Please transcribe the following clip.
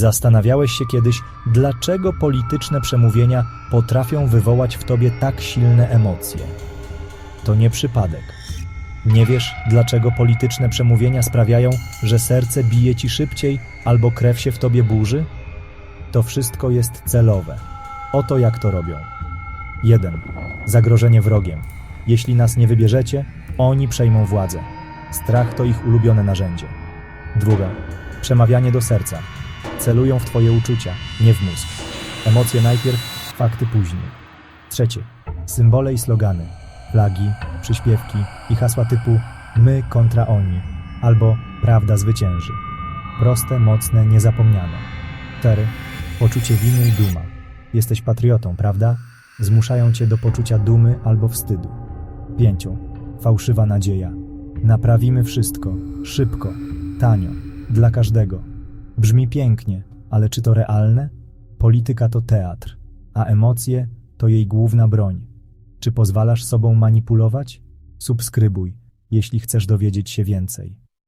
Zastanawiałeś się kiedyś, dlaczego polityczne przemówienia potrafią wywołać w tobie tak silne emocje? To nie przypadek. Nie wiesz, dlaczego polityczne przemówienia sprawiają, że serce bije ci szybciej albo krew się w tobie burzy? To wszystko jest celowe. Oto jak to robią. 1. Zagrożenie wrogiem. Jeśli nas nie wybierzecie, oni przejmą władzę. Strach to ich ulubione narzędzie. Druga. Przemawianie do serca. Celują w twoje uczucia, nie w mózg. Emocje najpierw, fakty później. Trzecie. Symbole i slogany. Flagi, przyśpiewki i hasła typu my kontra oni albo prawda zwycięży. Proste, mocne, niezapomniane. 4. Poczucie winy i duma. Jesteś patriotą, prawda? Zmuszają cię do poczucia dumy albo wstydu. 5. Fałszywa nadzieja. Naprawimy wszystko, szybko, tanio, dla każdego. Brzmi pięknie, ale czy to realne? Polityka to teatr, a emocje to jej główna broń. Czy pozwalasz sobą manipulować? Subskrybuj, jeśli chcesz dowiedzieć się więcej.